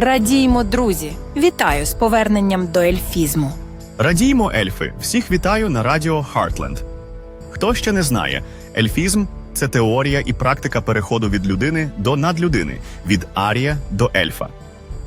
Радіймо, друзі! Вітаю з поверненням до ельфізму. Радіймо, ельфи! Всіх вітаю на радіо Heartland. Хто ще не знає, ельфізм це теорія і практика переходу від людини до надлюдини, від арія до ельфа.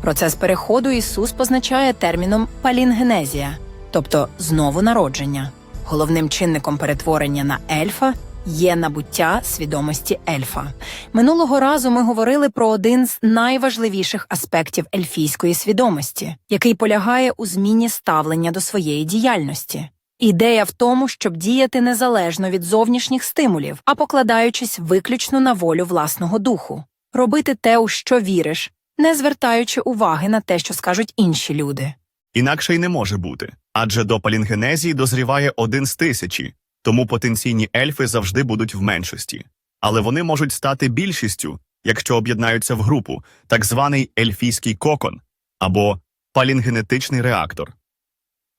Процес переходу Ісус позначає терміном палінгенезія, тобто знову народження. Головним чинником перетворення на ельфа є набуття свідомості ельфа. Минулого разу ми говорили про один з найважливіших аспектів ельфійської свідомості, який полягає у зміні ставлення до своєї діяльності. Ідея в тому, щоб діяти незалежно від зовнішніх стимулів, а покладаючись виключно на волю власного духу, робити те, у що віриш, не звертаючи уваги на те, що скажуть інші люди. Інакше й не може бути, адже до палінгенезії дозріває один з тисячі, тому потенційні ельфи завжди будуть в меншості. Але вони можуть стати більшістю, якщо об'єднаються в групу, так званий ельфійський кокон або палінгенетичний реактор.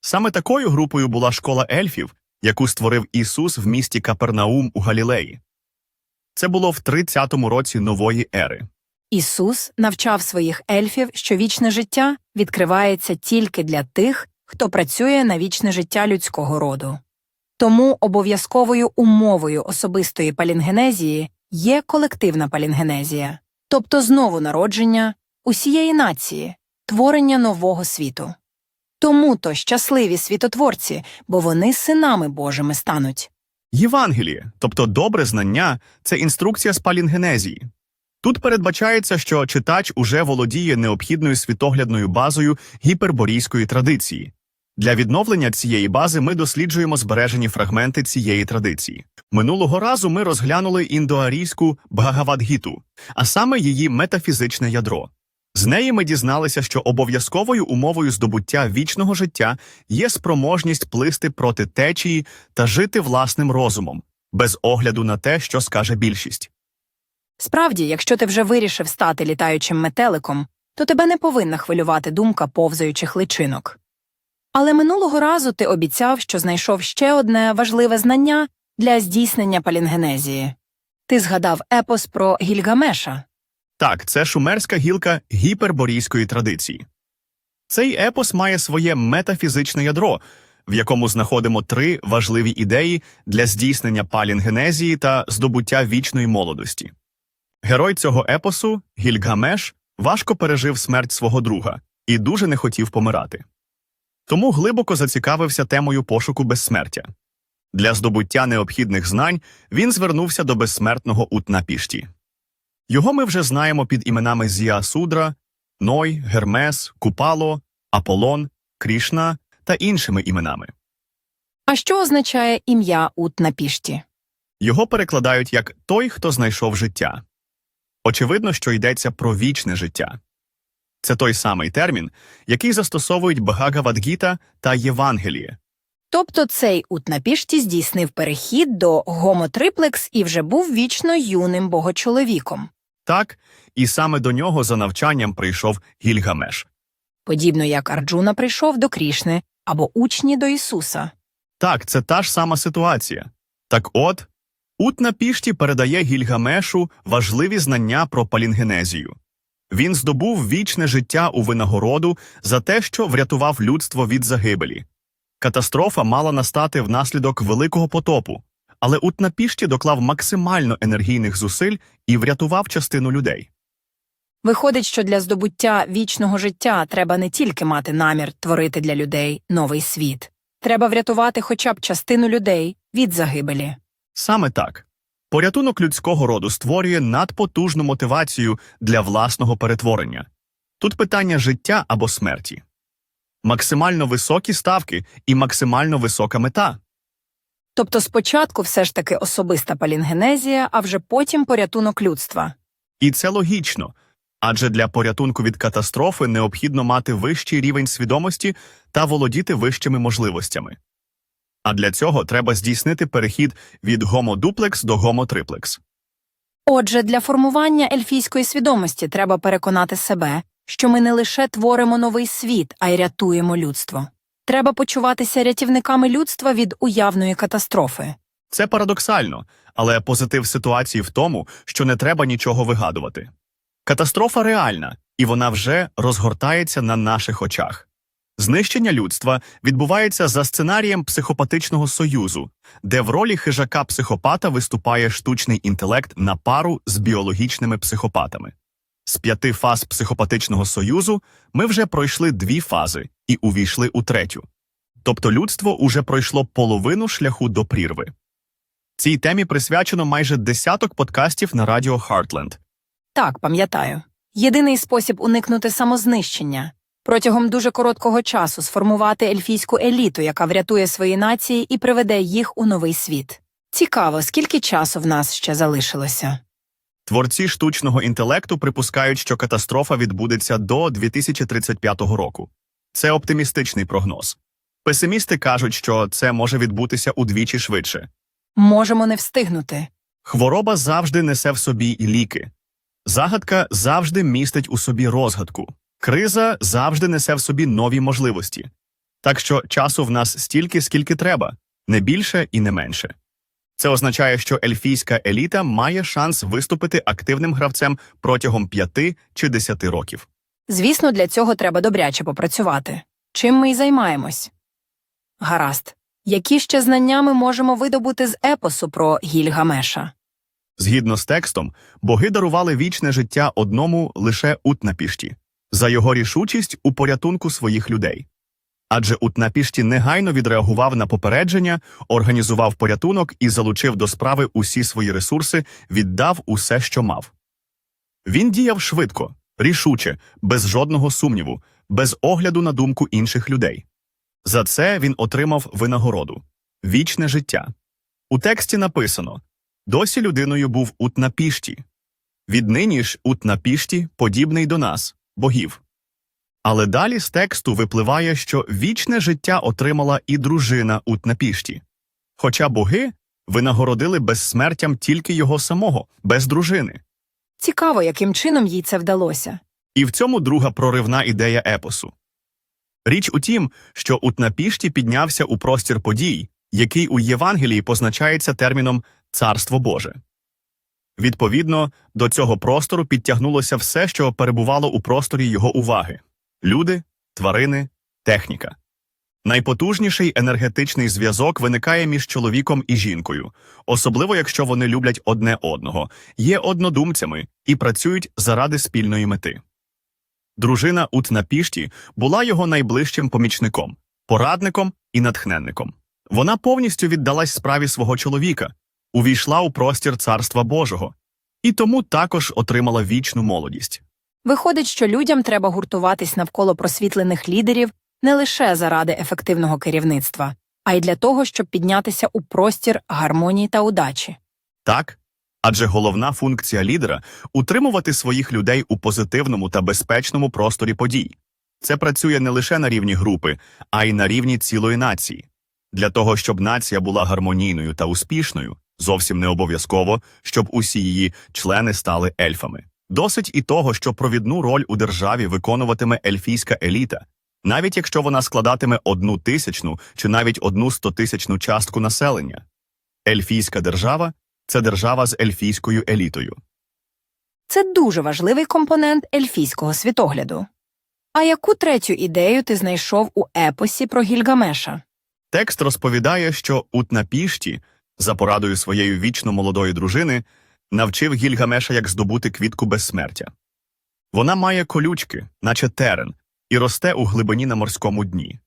Саме такою групою була школа ельфів, яку створив Ісус в місті Капернаум у Галілеї. Це було в 30-му році нової ери. Ісус навчав своїх ельфів, що вічне життя відкривається тільки для тих, хто працює на вічне життя людського роду. Тому обов'язковою умовою особистої палінгенезії є колективна палінгенезія, тобто знову народження усієї нації, творення нового світу. Тому то щасливі світотворці, бо вони синами Божими стануть. Євангеліє, тобто добре знання, це інструкція з палінгенезії. Тут передбачається, що читач уже володіє необхідною світоглядною базою гіперборійської традиції. Для відновлення цієї бази ми досліджуємо збережені фрагменти цієї традиції. Минулого разу ми розглянули індоарійську Бхагавадгіту, а саме її метафізичне ядро. З неї ми дізналися, що обов'язковою умовою здобуття вічного життя є спроможність плисти проти течії та жити власним розумом, без огляду на те, що скаже більшість. Справді, якщо ти вже вирішив стати літаючим метеликом, то тебе не повинна хвилювати думка повзаючих личинок. Але минулого разу ти обіцяв, що знайшов ще одне важливе знання для здійснення палінгенезії. Ти згадав епос про Гільгамеша. Так, це шумерська гілка гіперборійської традиції. Цей епос має своє метафізичне ядро, в якому знаходимо три важливі ідеї для здійснення палінгенезії та здобуття вічної молодості. Герой цього епосу, Гільгамеш, важко пережив смерть свого друга і дуже не хотів помирати. Тому глибоко зацікавився темою пошуку безсмертя. Для здобуття необхідних знань він звернувся до безсмертного Утнапішті. Його ми вже знаємо під іменами Зіасудра, Ной, Гермес, Купало, Аполлон, Крішна та іншими іменами. А що означає ім'я Утнапішті? Його перекладають як той, хто знайшов життя. Очевидно, що йдеться про вічне життя. Це той самий термін, який застосовують Бхагавадгіта та Євангеліє. Тобто цей Утнапішті здійснив перехід до гомотриплекс і вже був вічно юним богочоловіком. Так, і саме до нього за навчанням прийшов Гільгамеш. подібно як Арджуна прийшов до Крішни або учні до Ісуса. Так, це та ж сама ситуація. Так от, Утнапішті передає Гільгамешу важливі знання про палінгенезію. Він здобув вічне життя у винагороду за те, що врятував людство від загибелі. Катастрофа мала настати внаслідок великого потопу, але Утнапішті доклав максимально енергійних зусиль і врятував частину людей. Виходить, що для здобуття вічного життя треба не тільки мати намір творити для людей новий світ, треба врятувати хоча б частину людей від загибелі. Саме так. Порятунок людського роду створює надпотужну мотивацію для власного перетворення. Тут питання життя або смерті. Максимально високі ставки і максимально висока мета. Тобто спочатку все ж таки особиста палінгенезія, а вже потім порятунок людства. І це логічно, адже для порятунку від катастрофи необхідно мати вищий рівень свідомості та володіти вищими можливостями. А для цього треба здійснити перехід від гомодуплекс до гомотриплекс. Отже, для формування ельфійської свідомості треба переконати себе, що ми не лише творимо новий світ, а й рятуємо людство. Треба почуватися рятівниками людства від уявної катастрофи. Це парадоксально, але позитив ситуації в тому, що не треба нічого вигадувати. Катастрофа реальна, і вона вже розгортається на наших очах. Знищення людства відбувається за сценарієм психопатичного союзу, де в ролі хижака психопата виступає штучний інтелект на пару з біологічними психопатами. З п'яти фаз психопатичного союзу ми вже пройшли дві фази і увійшли у третю. Тобто людство уже пройшло половину шляху до прірви. Цій темі присвячено майже десяток подкастів на радіо Heartland. Так, пам'ятаю. Єдиний спосіб уникнути самознищення протягом дуже короткого часу сформувати ельфійську еліту, яка врятує свої нації і приведе їх у новий світ. Цікаво, скільки часу в нас ще залишилося. Творці штучного інтелекту припускають, що катастрофа відбудеться до 2035 року. Це оптимістичний прогноз. Песимісти кажуть, що це може відбутися удвічі швидше. Можемо не встигнути. Хвороба завжди несе в собі ліки. Загадка завжди містить у собі розгадку. Криза завжди несе в собі нові можливості. Так що часу в нас стільки, скільки треба, не більше і не менше. Це означає, що ельфійська еліта має шанс виступити активним гравцем протягом п'яти чи десяти років. Звісно, для цього треба добряче попрацювати. Чим ми й займаємось? Гаразд. Які ще знання ми можемо видобути з епосу про Гільгамеша? Згідно з текстом, боги дарували вічне життя одному лише Утнапішті за його рішучість у порятунку своїх людей. Адже Утнапішті негайно відреагував на попередження, організував порятунок і залучив до справи усі свої ресурси, віддав усе, що мав. Він діяв швидко, рішуче, без жодного сумніву, без огляду на думку інших людей. За це він отримав винагороду вічне життя. У тексті написано Досі людиною був Утнапішті. Віднині ж Утнапішті подібний до нас, богів. Але далі з тексту випливає, що вічне життя отримала і дружина Утнапішті. Хоча боги винагородили безсмертям тільки його самого, без дружини. Цікаво, яким чином їй це вдалося. І в цьому друга проривна ідея епосу. Річ у тім, що Утнапішті піднявся у простір подій, який у Євангелії позначається терміном Царство Боже. Відповідно, до цього простору підтягнулося все, що перебувало у просторі його уваги люди, тварини, техніка. Найпотужніший енергетичний зв'язок виникає між чоловіком і жінкою, особливо якщо вони люблять одне одного, є однодумцями і працюють заради спільної мети. Дружина Утнапішті була його найближчим помічником, порадником і натхненником. Вона повністю віддалась справі свого чоловіка, увійшла у простір Царства Божого, і тому також отримала вічну молодість. Виходить, що людям треба гуртуватись навколо просвітлених лідерів не лише заради ефективного керівництва, а й для того, щоб піднятися у простір гармонії та удачі. Так? Адже головна функція лідера утримувати своїх людей у позитивному та безпечному просторі подій. Це працює не лише на рівні групи, а й на рівні цілої нації. Для того, щоб нація була гармонійною та успішною, зовсім не обов'язково, щоб усі її члени стали ельфами. Досить і того, що провідну роль у державі виконуватиме ельфійська еліта, навіть якщо вона складатиме одну тисячну чи навіть одну стотисячну частку населення. Ельфійська держава це держава з ельфійською елітою. Це дуже важливий компонент ельфійського світогляду. А яку третю ідею ти знайшов у епосі про Гільгамеша? Текст розповідає, що Утнапішті, за порадою своєї вічно молодої дружини, навчив Гільгамеша, як здобути квітку безсмертя. Вона має колючки, наче терен, і росте у глибині на морському дні.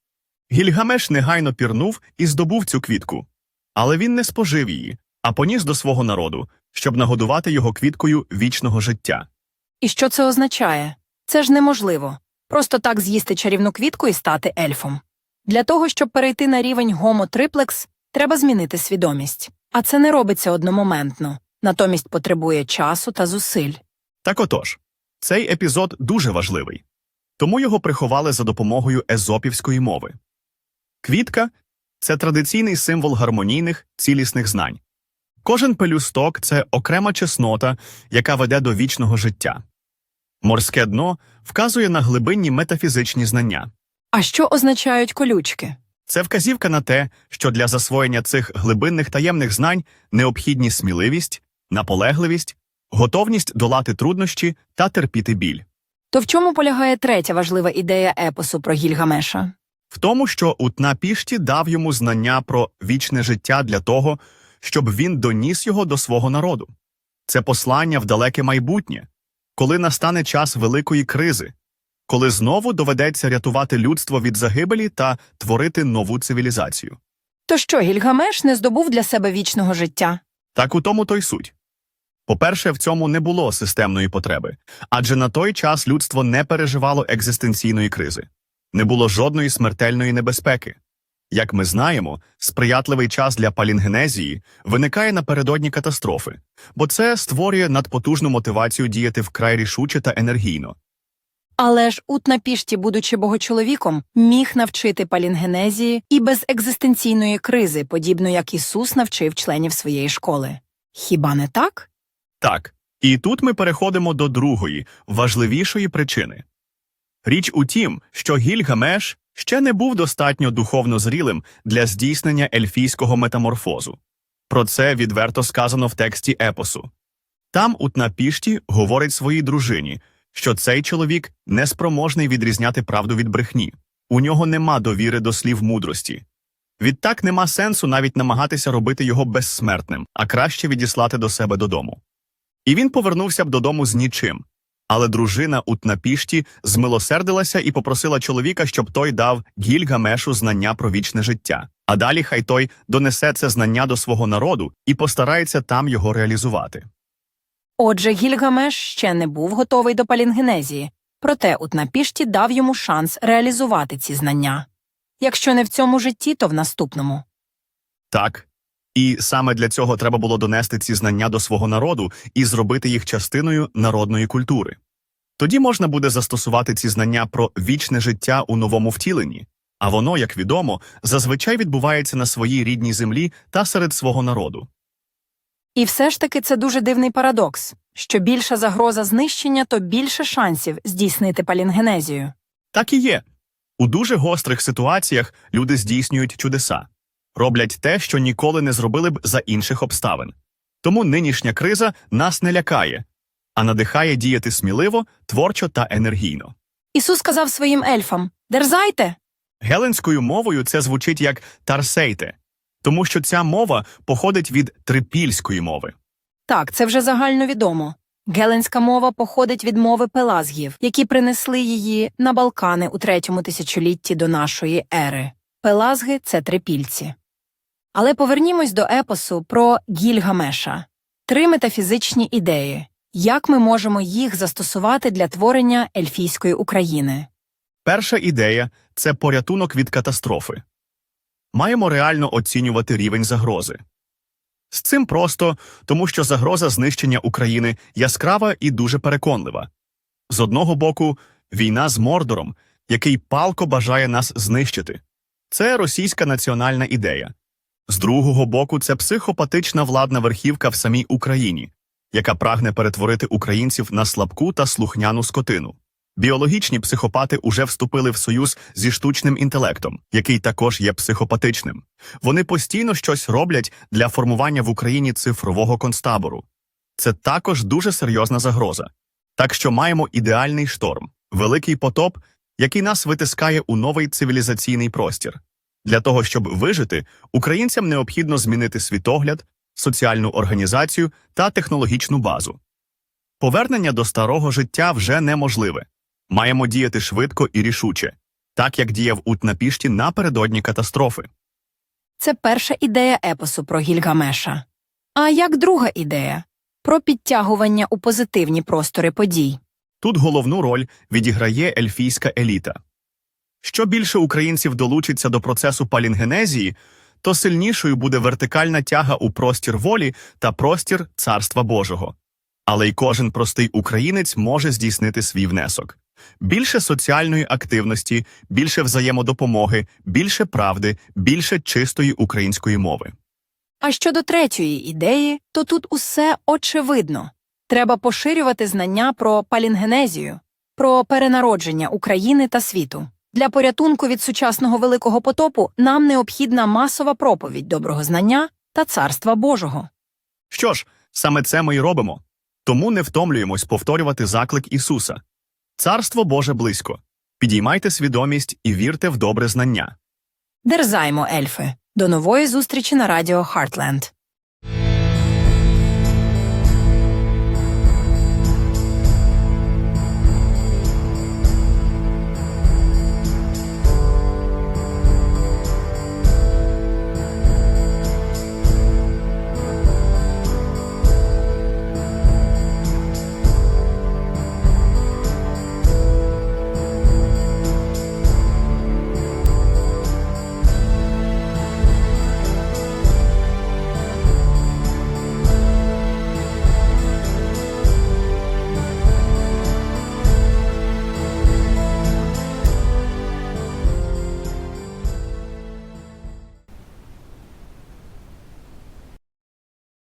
Гільгамеш негайно пірнув і здобув цю квітку, але він не спожив її, а поніс до свого народу, щоб нагодувати його квіткою вічного життя. І що це означає? Це ж неможливо. Просто так з'їсти чарівну квітку і стати ельфом. Для того, щоб перейти на рівень гомо триплекс, треба змінити свідомість. А це не робиться одномоментно, натомість потребує часу та зусиль. Так отож, цей епізод дуже важливий, тому його приховали за допомогою езопівської мови. Квітка це традиційний символ гармонійних, цілісних знань. Кожен пелюсток це окрема чеснота, яка веде до вічного життя. Морське дно вказує на глибинні метафізичні знання. А що означають колючки? Це вказівка на те, що для засвоєння цих глибинних таємних знань необхідні сміливість, наполегливість, готовність долати труднощі та терпіти біль. То в чому полягає третя важлива ідея епосу про Гільгамеша? В тому, що Утнапішті дав йому знання про вічне життя для того, щоб він доніс його до свого народу. Це послання в далеке майбутнє, коли настане час великої кризи, коли знову доведеться рятувати людство від загибелі та творити нову цивілізацію. То що Гільгамеш не здобув для себе вічного життя? Так у тому то й суть. По-перше, в цьому не було системної потреби, адже на той час людство не переживало екзистенційної кризи, не було жодної смертельної небезпеки. Як ми знаємо, сприятливий час для палінгенезії виникає напередодні катастрофи, бо це створює надпотужну мотивацію діяти вкрай рішуче та енергійно. Але ж Утнапішті, будучи богочоловіком, міг навчити палінгенезії і без екзистенційної кризи, подібно як Ісус навчив членів своєї школи. Хіба не так? Так, і тут ми переходимо до другої, важливішої причини. Річ у тім, що Гільгамеш ще не був достатньо духовно зрілим для здійснення ельфійського метаморфозу. Про це відверто сказано в тексті епосу. Там Утнапішті говорить своїй дружині, що цей чоловік неспроможний відрізняти правду від брехні, у нього нема довіри до слів мудрості. Відтак нема сенсу навіть намагатися робити його безсмертним, а краще відіслати до себе додому. І він повернувся б додому з нічим. Але дружина Утнапішті змилосердилася і попросила чоловіка, щоб той дав Гільгамешу знання про вічне життя. А далі хай той донесе це знання до свого народу і постарається там його реалізувати. Отже, Гільгамеш ще не був готовий до палінгенезії, проте Утнапішті дав йому шанс реалізувати ці знання. Якщо не в цьому житті, то в наступному. Так. І саме для цього треба було донести ці знання до свого народу і зробити їх частиною народної культури. Тоді можна буде застосувати ці знання про вічне життя у новому втіленні, а воно, як відомо, зазвичай відбувається на своїй рідній землі та серед свого народу. І все ж таки це дуже дивний парадокс. Що більша загроза знищення, то більше шансів здійснити палінгенезію. Так і є. У дуже гострих ситуаціях люди здійснюють чудеса, роблять те, що ніколи не зробили б за інших обставин. Тому нинішня криза нас не лякає, а надихає діяти сміливо, творчо та енергійно. Ісус сказав своїм ельфам Дерзайте! Геленською мовою це звучить як тарсейте, тому що ця мова походить від трипільської мови. Так, це вже загальновідомо. Геленська мова походить від мови пелазгів, які принесли її на Балкани у третьому тисячолітті до нашої ери. Пелазги це трипільці. Але повернімось до епосу про Гільгамеша. Три метафізичні ідеї. Як ми можемо їх застосувати для творення ельфійської України? Перша ідея це порятунок від катастрофи. Маємо реально оцінювати рівень загрози. З цим просто, тому що загроза знищення України яскрава і дуже переконлива. З одного боку, війна з Мордором, який палко бажає нас знищити. Це російська національна ідея. З другого боку, це психопатична владна верхівка в самій Україні, яка прагне перетворити українців на слабку та слухняну скотину. Біологічні психопати уже вступили в союз зі штучним інтелектом, який також є психопатичним. Вони постійно щось роблять для формування в Україні цифрового концтабору. Це також дуже серйозна загроза. Так що маємо ідеальний шторм, великий потоп, який нас витискає у новий цивілізаційний простір. Для того, щоб вижити, українцям необхідно змінити світогляд, соціальну організацію та технологічну базу. Повернення до старого життя вже неможливе. Маємо діяти швидко і рішуче, так як діяв Утнапішті напередодні катастрофи. Це перша ідея епосу про Гільгамеша. А як друга ідея про підтягування у позитивні простори подій. Тут головну роль відіграє ельфійська еліта. Що більше українців долучиться до процесу палінгенезії, то сильнішою буде вертикальна тяга у простір волі та простір Царства Божого. Але й кожен простий українець може здійснити свій внесок. Більше соціальної активності, більше взаємодопомоги, більше правди, більше чистої української мови. А щодо третьої ідеї, то тут усе очевидно. Треба поширювати знання про палінгенезію, про перенародження України та світу. Для порятунку від сучасного великого потопу нам необхідна масова проповідь доброго знання та царства Божого. Що ж, саме це ми й робимо. Тому не втомлюємось повторювати заклик Ісуса. Царство Боже близько. Підіймайте свідомість і вірте в добре знання. Дерзаймо, ельфи. До нової зустрічі на радіо Heartland.